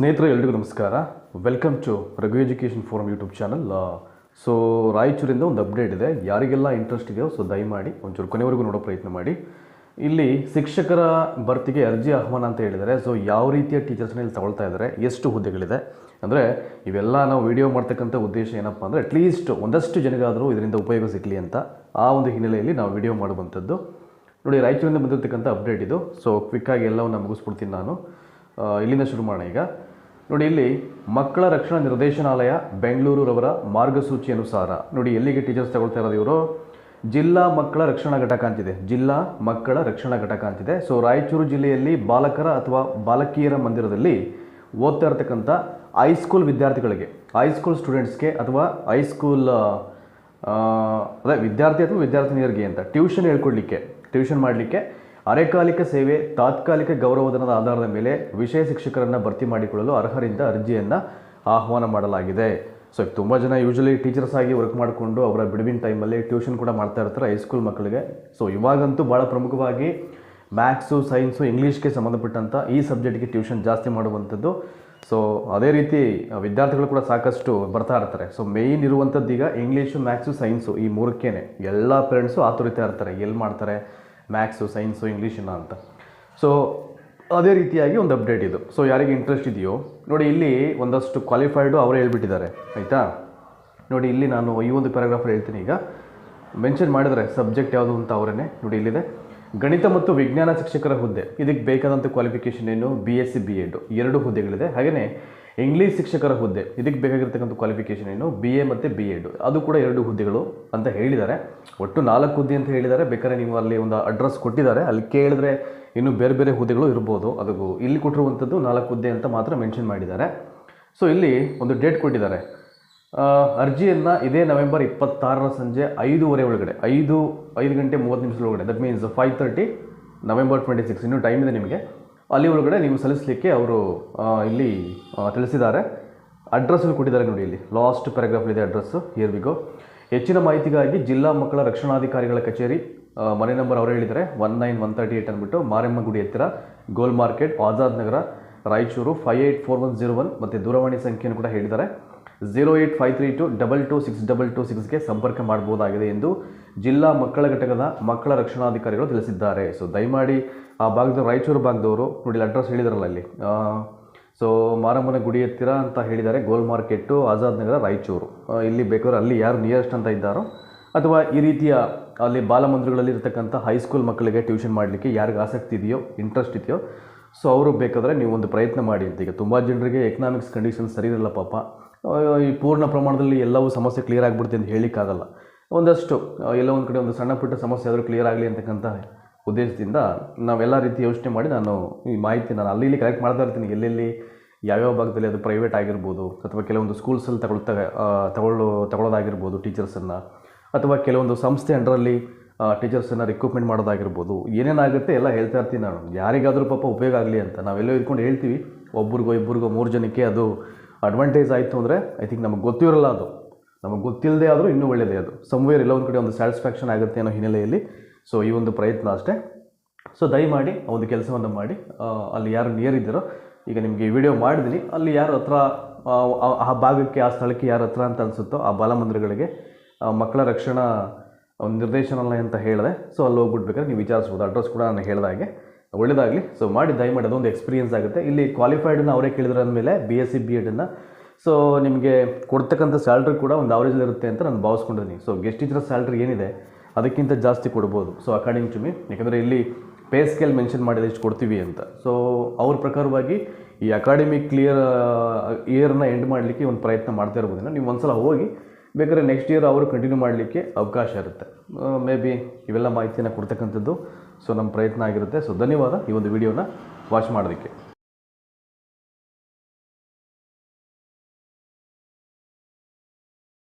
ಸ್ನೇಹಿತರೆ, ಎಲ್ರಿಗೂ ನಮಸ್ಕಾರ. Welcome to Raghu education forum YouTube channel so ರಾಯಚೂರಿಂದ ಒಂದು ಅಪ್ಡೇಟ್ ಇದೆ. ಯಾರಿಗೆಲ್ಲ ಇಂಟ್ರೆಸ್ಟ್ ಇದೆಯೋ ಸೊ ದಯಮಾಡಿ ಒಂಚೂರು ಕೊನೆವರೆಗೂ ನೋಡೋ ಪ್ರಯತ್ನ ಮಾಡಿ. ಇಲ್ಲಿ ಶಿಕ್ಷಕರ ಭರ್ತಿಗೆ ಅರ್ಜಿ ಆಹ್ವಾನ ಅಂತ ಹೇಳಿದ್ದಾರೆ ಸೊ ಯಾವ ರೀತಿಯ ಟೀಚರ್ಸ್ನ ಇಲ್ಲಿ ತಗೊಳ್ತಾ ಇದ್ದಾರೆ, ಎಷ್ಟು ಹುದ್ದೆಗಳಿದೆ? ಅಂದರೆ, ಇವೆಲ್ಲ ನಾವು ವಿಡಿಯೋ ಮಾಡ್ತಕ್ಕಂಥ ಉದ್ದೇಶ ಏನಪ್ಪ ಅಂದರೆ ಅಟ್ಲೀಸ್ಟ್ ಒಂದಷ್ಟು ಜನಗಾದರೂ ಇದರಿಂದ ಉಪಯೋಗ ಸಿಗಲಿ ಅಂತ ಆ ಒಂದು ಹಿನ್ನೆಲೆಯಲ್ಲಿ ನಾವು ವಿಡಿಯೋ ಮಾಡುವಂಥದ್ದು. ನೋಡಿ, ರಾಯಚೂರಿಂದ ಬಂದಿರತಕ್ಕಂಥ ಅಪ್ಡೇಟ್ ಇದು. ಸೊ ಕ್ವಿಕ್ಕಾಗಿ ಎಲ್ಲವನ್ನು ಮುಗಿಸ್ಬಿಡ್ತೀನಿ ನಾನು. ಇಲ್ಲಿಂದ ಶುರು ಮಾಡೋಣ ಈಗ. ನೋಡಿ ಇಲ್ಲಿ ಮಕ್ಕಳ ರಕ್ಷಣಾ ನಿರ್ದೇಶನಾಲಯ ಬೆಂಗಳೂರವರ ಮಾರ್ಗಸೂಚಿ ಅನುಸಾರ. ನೋಡಿ ಎಲ್ಲಿಗೆ ಟೀಚರ್ಸ್ ತಗೊಳ್ತಾ ಇರೋದು ಇವರು? ಜಿಲ್ಲಾ ಮಕ್ಕಳ ರಕ್ಷಣಾ ಘಟಕ ಅಂತಿದೆ. ಜಿಲ್ಲಾ ಮಕ್ಕಳ ರಕ್ಷಣಾ ಘಟಕ ಅಂತಿದೆ. ಸೊ ರಾಯಚೂರು ಜಿಲ್ಲೆಯಲ್ಲಿ ಬಾಲಕರ ಅಥವಾ ಬಾಲಕಿಯರ ಮಂದಿರದಲ್ಲಿ ಓದ್ತಾ ಇರತಕ್ಕಂಥ ಹೈಸ್ಕೂಲ್ ವಿದ್ಯಾರ್ಥಿಗಳಿಗೆ ಹೈಸ್ಕೂಲ್ ಸ್ಟೂಡೆಂಟ್ಸ್ಗೆ ಅಥವಾ ಹೈಸ್ಕೂಲ್ ಅದೇ ವಿದ್ಯಾರ್ಥಿ ಅಥವಾ ವಿದ್ಯಾರ್ಥಿನಿಯರಿಗೆ ಅಂತ ಟ್ಯೂಷನ್ ಹೇಳ್ಕೊಡ್ಲಿಕ್ಕೆ ಟ್ಯೂಷನ್ ಮಾಡಲಿಕ್ಕೆ ಅರೆಕಾಲಿಕ ಸೇವೆ, ತಾತ್ಕಾಲಿಕ ಗೌರವಧನದ ಆಧಾರದ ಮೇಲೆ ವಿಷಯ ಶಿಕ್ಷಕರನ್ನು ಭರ್ತಿ ಮಾಡಿಕೊಳ್ಳಲು ಅರ್ಹರಿಂದ ಅರ್ಜಿಯನ್ನು ಆಹ್ವಾನ ಮಾಡಲಾಗಿದೆ. ಸೊ ತುಂಬ ಜನ ಯೂಶಲಿ ಟೀಚರ್ಸ್ ಆಗಿ ವರ್ಕ್ ಮಾಡಿಕೊಂಡು ಅವರ ಬಿಡುವಿನ ಟೈಮಲ್ಲಿ ಟ್ಯೂಷನ್ ಕೂಡ ಮಾಡ್ತಾ ಇರ್ತಾರೆ ಹೈಸ್ಕೂಲ್ ಮಕ್ಕಳಿಗೆ. ಸೊ ಇವಾಗಂತೂ ಭಾಳ ಪ್ರಮುಖವಾಗಿ ಮ್ಯಾಥ್ಸು ಸೈನ್ಸು ಇಂಗ್ಲೀಷ್ಗೆ ಸಂಬಂಧಪಟ್ಟಂಥ ಈ ಸಬ್ಜೆಕ್ಟ್ಗೆ ಟ್ಯೂಷನ್ ಜಾಸ್ತಿ ಮಾಡುವಂಥದ್ದು. ಸೊ ಅದೇ ರೀತಿ ವಿದ್ಯಾರ್ಥಿಗಳು ಕೂಡ ಸಾಕಷ್ಟು ಬರ್ತಾ ಇರ್ತಾರೆ. ಸೊ ಮೇಯ್ನ್ ಇರುವಂಥದ್ದು ಈಗ ಇಂಗ್ಲೀಷು ಮ್ಯಾಥ್ಸು ಸೈನ್ಸು ಈ ಮೂರಕ್ಕೇನೆ. ಎಲ್ಲ ಪೇರೆಂಟ್ಸು ಆತುರಿತಾ ಇರ್ತಾರೆ. ಎಲ್ಲಿ ಮಾಡ್ತಾರೆ? ಮ್ಯಾಥ್ಸು ಸೈನ್ಸು ಇಂಗ್ಲೀಷಿನ ಅಂತ. ಸೊ ಅದೇ ರೀತಿಯಾಗಿ ಒಂದು ಅಪ್ಡೇಟ್ ಇದು. ಸೊ ಯಾರಿಗೆ ಇಂಟ್ರೆಸ್ಟ್ ಇದೆಯೋ, ನೋಡಿ ಇಲ್ಲಿ ಒಂದಷ್ಟು ಕ್ವಾಲಿಫೈಡು ಅವರು ಹೇಳ್ಬಿಟ್ಟಿದ್ದಾರೆ, ಆಯಿತಾ? ನೋಡಿ ಇಲ್ಲಿ ನಾನು ಈ ಒಂದು ಪ್ಯಾರಾಗ್ರಾಫ್ ಹೇಳ್ತೀನಿ ಈಗ. ಮೆನ್ಷನ್ ಮಾಡಿದರೆ ಸಬ್ಜೆಕ್ಟ್ ಯಾವುದು ಅಂತ ಅವರೇ ನೋಡಿ ಇಲ್ಲಿದೆ. ಗಣಿತ ಮತ್ತು ವಿಜ್ಞಾನ ಶಿಕ್ಷಕರ ಹುದ್ದೆ. ಇದಕ್ಕೆ ಬೇಕಾದಂಥ ಕ್ವಾಲಿಫಿಕೇಷನ್ ಏನು? B S C B Ed ಎರಡು ಹುದ್ದೆಗಳಿದೆ. ಹಾಗೆಯೇ ಇಂಗ್ಲೀಷ್ ಶಿಕ್ಷಕರ ಹುದ್ದೆ. ಇದಕ್ಕೆ ಬೇಕಾಗಿರ್ತಕ್ಕಂಥ ಕ್ವಾಲಿಫಿಕೇಷನ್ ಏನು? ಬಿ ಎ ಮತ್ತು ಬಿ ಎಡ್ ಅದು ಕೂಡ ಎರಡು ಹುದ್ದೆಗಳು ಅಂತ ಹೇಳಿದ್ದಾರೆ. ಒಟ್ಟು ನಾಲ್ಕು ಹುದ್ದೆ ಅಂತ ಹೇಳಿದ್ದಾರೆ. ಬೇಕಾದ್ರೆ ನೀವು ಅಲ್ಲಿ ಒಂದು ಅಡ್ರೆಸ್ ಕೊಟ್ಟಿದ್ದಾರೆ. ಅಲ್ಲಿ ಕೇಳಿದ್ರೆ ಇನ್ನು ಬೇರೆ ಬೇರೆ ಹುದ್ದೆಗಳು ಇರ್ಬೋದು. ಅದು ಇಲ್ಲಿ ಕೊಟ್ಟಿರುವಂಥದ್ದು ನಾಲ್ಕು ಹುದ್ದೆ ಅಂತ ಮಾತ್ರ ಮೆನ್ಷನ್ ಮಾಡಿದ್ದಾರೆ. ಸೊ ಇಲ್ಲಿ ಒಂದು ಡೇಟ್ ಕೊಟ್ಟಿದ್ದಾರೆ. ಅರ್ಜಿಯನ್ನು ಇದೇ ನವೆಂಬರ್ ಇಪ್ಪತ್ತಾರರ ಸಂಜೆ ಐದೂವರೆ ಒಳಗಡೆ, ಐದು ಐದು ಗಂಟೆ ಮೂವತ್ತು ನಿಮಿಷದ ಒಳಗಡೆ that means five thirty November twenty six ಇನ್ನೂ ಟೈಮ್ ಇದೆ ನಿಮಗೆ. ಅಲ್ಲಿ ಒಳಗಡೆ ನೀವು ಸಲ್ಲಿಸಲಿಕ್ಕೆ ಅವರು ಇಲ್ಲಿ ತಿಳಿಸಿದ್ದಾರೆ. ಅಡ್ರೆಸ್ಸನ್ನು ಕೊಟ್ಟಿದ್ದಾರೆ ನೋಡಿ ಇಲ್ಲಿ. ಲಾಸ್ಟ್ ಪ್ಯಾರಾಗ್ರಾಫ್ ಇದೆ ಅಡ್ರೆಸ್ಸು ಹಿಯರ್ ವಿಗೋ ಹೆಚ್ಚಿನ ಮಾಹಿತಿಗಾಗಿ ಜಿಲ್ಲಾ ಮಕ್ಕಳ ರಕ್ಷಣಾಧಿಕಾರಿಗಳ ಕಚೇರಿ ಮನೆ ನಂಬರ್ ಅವರು ಹೇಳಿದ್ದಾರೆ. One nine one thirty eight ಅಂದ್ಬಿಟ್ಟು ಮಾರಮ್ಮ ಗುಡಿ ಹತ್ತಿರ, Gol market, Azad Nagar, Raichur five eight four one zero one ಮತ್ತು ದೂರವಾಣಿ ಸಂಖ್ಯೆಯನ್ನು ಕೂಡ ಹೇಳಿದ್ದಾರೆ. Zero eight five three two double two six double two ಸಿಕ್ಸ್ಗೆ ಸಂಪರ್ಕ ಮಾಡಬಹುದಾಗಿದೆ ಎಂದು ಜಿಲ್ಲಾ ಮಕ್ಕಳ ಘಟಕದ ಮಕ್ಕಳ ರಕ್ಷಣಾಧಿಕಾರಿಗಳು ತಿಳಿಸಿದ್ದಾರೆ. ಸೊ ದಯಮಾಡಿ ಆ ಭಾಗದ ರಾಯಚೂರು ಭಾಗದವರು ನೋಡಿ, ಅಡ್ರೆಸ್ ಹೇಳಿದಾರಲ್ಲ ಅಲ್ಲಿ. ಸೊ ಮಾರಮ್ಮನ ಗುಡಿ ಹತ್ತಿರ ಅಂತ ಹೇಳಿದ್ದಾರೆ, ಗೋಲ್ ಮಾರ್ಕೆಟ್ಟು, ಆಜಾದ್ ನಗರ, ರಾಯಚೂರು. ಇಲ್ಲಿ ಬೇಕಾದ್ರೆ ಅಲ್ಲಿ ಯಾರು ನಿಯರೆಸ್ಟ್ ಅಂತ ಇದ್ದಾರೋ, ಅಥವಾ ಈ ರೀತಿಯ ಅಲ್ಲಿ ಬಾಲಮಂದಿರಗಳಲ್ಲಿ ಇರತಕ್ಕಂಥ ಹೈಸ್ಕೂಲ್ ಮಕ್ಕಳಿಗೆ ಟ್ಯೂಷನ್ ಮಾಡಲಿಕ್ಕೆ ಯಾರಿಗೆ ಆಸಕ್ತಿ ಇದೆಯೋ ಇಂಟ್ರೆಸ್ಟ್ ಇದೆಯೋ ಸೊ ಅವರು ಬೇಕಾದರೆ ನೀವು ಒಂದು ಪ್ರಯತ್ನ ಮಾಡಿ ಅಂತ. ಈಗ ತುಂಬ ಜನರಿಗೆ ಎಕನಾಮಿಕ್ಸ್ ಕಂಡೀಷನ್ ಸರಿ ಇರಲ್ಲ ಪಾಪ. ಈ ಪೂರ್ಣ ಪ್ರಮಾಣದಲ್ಲಿ ಎಲ್ಲವೂ ಸಮಸ್ಯೆ ಕ್ಲಿಯರ್ ಆಗಿಬಿಡುತ್ತೆ ಅಂತ ಹೇಳಲಿಕ್ಕಾಗಲ್ಲ. ಒಂದಷ್ಟು ಎಲ್ಲ ಒಂದು ಕಡೆ ಒಂದು ಸಣ್ಣ ಪುಟ್ಟ ಸಮಸ್ಯೆ ಆದರೂ ಕ್ಲಿಯರ್ ಆಗಲಿ ಅಂತಕ್ಕಂಥ ಉದ್ದೇಶದಿಂದ ನಾವೆಲ್ಲ ರೀತಿ ಯೋಚನೆ ಮಾಡಿ ನಾನು ಈ ಮಾಹಿತಿ ನಾನು ಅಲ್ಲಿ ಇಲ್ಲಿ ಕಲೆಕ್ಟ್ ಮಾಡ್ತಾ ಇರ್ತೀನಿ. ಎಲ್ಲೆಲ್ಲಿ, ಯಾವ್ಯಾವ ಭಾಗದಲ್ಲಿ ಅದು ಪ್ರೈವೇಟ್ ಆಗಿರ್ಬೋದು, ಅಥವಾ ಕೆಲವೊಂದು ಸ್ಕೂಲ್ಸಲ್ಲಿ ತಗೊಳ್ತಾ ತಗೊಳ್ಳೋ, ತಗೊಳ್ಳೋದಾಗಿರ್ಬೋದು ಟೀಚರ್ಸನ್ನು ಅಥವಾ ಕೆಲವೊಂದು ಸಂಸ್ಥೆ ಅಂಡರಲ್ಲಿ ಟೀಚರ್ಸನ್ನು ರಿಕ್ರೂಟ್ಮೆಂಟ್ ಮಾಡೋದಾಗಿರ್ಬೋದು, ಏನೇನಾಗುತ್ತೆ ಎಲ್ಲ ಹೇಳ್ತಾ ಇರ್ತೀನಿ ನಾನು. ಯಾರಿಗಾದರೂ ಪಾಪ ಉಪಯೋಗ ಆಗಲಿ ಅಂತ. ನಾವೆಲ್ಲೋ ಇದ್ಕೊಂಡು ಹೇಳ್ತೀವಿ, ಒಬ್ರಿಗೋ ಇಬ್ಬರಿಗೋ ಮೂರು ಜನಕ್ಕೆ ಅದು ಅಡ್ವಾಂಟೇಜ್ ಆಯಿತು ಅಂದರೆ ಐ ಥಿಂಕ್ ನಮಗೆ ಗೊತ್ತಿರಲ್ಲ ಅದು. ನಮಗೆ ಗೊತ್ತಿಲ್ಲದೆ ಆದರೂ ಇನ್ನೂ ಒಳ್ಳೆಯದೇ ಅದು. ಸಮ್ವೇರ್ ಎಲ್ಲ ಒಂದು ಕಡೆ ಒಂದು ಸ್ಯಾಟಿಸ್ಫ್ಯಾಕ್ಷನ್ ಆಗುತ್ತೆ ಅನ್ನೋ ಹಿನ್ನೆಲೆಯಲ್ಲಿ. ಸೊ ಈ ಒಂದು ಪ್ರಯತ್ನ ಅಷ್ಟೇ. ಸೊ ದಯಮಾಡಿ ಆ ಒಂದು ಕೆಲಸವನ್ನು ಮಾಡಿ. ಅಲ್ಲಿ ಯಾರು ನಿಯರ್ ಇದ್ದೀರೋ, ಈಗ ನಿಮಗೆ ವಿಡಿಯೋ ಮಾಡಿದ್ದೀನಿ ಅಲ್ಲಿ ಯಾರ ಹತ್ರ, ಆ ಭಾಗಕ್ಕೆ, ಆ ಸ್ಥಳಕ್ಕೆ ಯಾರ ಹತ್ರ ಅಂತ ಅನಿಸುತ್ತೋ, ಆ ಬಾಲಮಂದಿರಗಳಿಗೆ ಮಕ್ಕಳ ರಕ್ಷಣಾ ಒಂದು ನಿರ್ದೇಶನಾಲಯ ಅಂತ ಹೇಳಿದೆ. ಸೊ ಅಲ್ಲಿ ಹೋಗ್ಬಿಡ್ಬೇಕಾದ್ರೆ ನೀವು ವಿಚಾರಿಸ್ಬೋದು. ಅಡ್ರೆಸ್ ಕೂಡ ನಾನು ಹೇಳಿದಾಗೆ ಒಳ್ಳೆಯದಾಗಲಿ ಸೊ ಮಾಡಿ, ದಯಮಾಡಿ, ಅದೊಂದು ಎಕ್ಸ್ಪೀರಿಯನ್ಸ್ ಆಗುತ್ತೆ. ಇಲ್ಲಿ ಕ್ವಾಲಿಫೈಡನ್ನು ಅವರೇ ಕೇಳಿದ್ರೆ ಅಂದಮೇಲೆ ಬಿ ಎಸ್ ಸಿ ಬಿ ಎಡನ್ನು ಸೊ ನಿಮಗೆ ಕೊಡ್ತಕ್ಕಂಥ ಸ್ಯಾಲ್ರಿ ಕೂಡ ಒಂದು ಅವರೇಜಲ್ಲಿ ಇರುತ್ತೆ ಅಂತ ನಾನು ಭಾವಿಸ್ಕೊಂಡಿದ್ದೀನಿ. ಸೊ ಗೆಸ್ಟ್ ಟೀಚರ್ ಸ್ಯಾಲ್ರಿ ಏನಿದೆ, ಅದಕ್ಕಿಂತ ಜಾಸ್ತಿ ಕೊಡ್ಬೋದು. ಸೊ ಅಕಾರ್ಡಿಂಗ್ ಟು ಮೀ ಯಾಕಂದರೆ ಇಲ್ಲಿ ಪೇ ಸ್ಕೇಲ್ ಮೆನ್ಷನ್ ಮಾಡಿದ ಎಷ್ಟು ಕೊಡ್ತೀವಿ ಅಂತ. ಸೊ ಅವ್ರ ಪ್ರಕಾರವಾಗಿ ಈ ಅಕಾಡೆಮಿಕ್ ಕ್ಲಿಯರ್ ಇಯರ್ನ ಎಂಡ್ ಮಾಡಲಿಕ್ಕೆ ಒಂದು ಪ್ರಯತ್ನ ಮಾಡ್ತಾ ಇರ್ಬೋದಿಲ್ಲ ನೀವು ಒಂದು ಸಲ ಹೋಗಿ ಬೇಕಾದ್ರೆ ನೆಕ್ಸ್ಟ್ ಇಯರ್ ಅವರು ಕಂಟಿನ್ಯೂ ಮಾಡಲಿಕ್ಕೆ ಅವಕಾಶ ಇರುತ್ತೆ. ಮೇ ಬಿ ಇವೆಲ್ಲ ಮಾಹಿತಿಯನ್ನು ಕೊಡ್ತಕ್ಕಂಥದ್ದು ಸೊ ನಮ್ಮ ಪ್ರಯತ್ನ ಆಗಿರುತ್ತೆ. ಸೊ ಧನ್ಯವಾದ ಈ ಒಂದು ವಿಡಿಯೋನ ವಾಚ್ ಮಾಡೋದಕ್ಕೆ.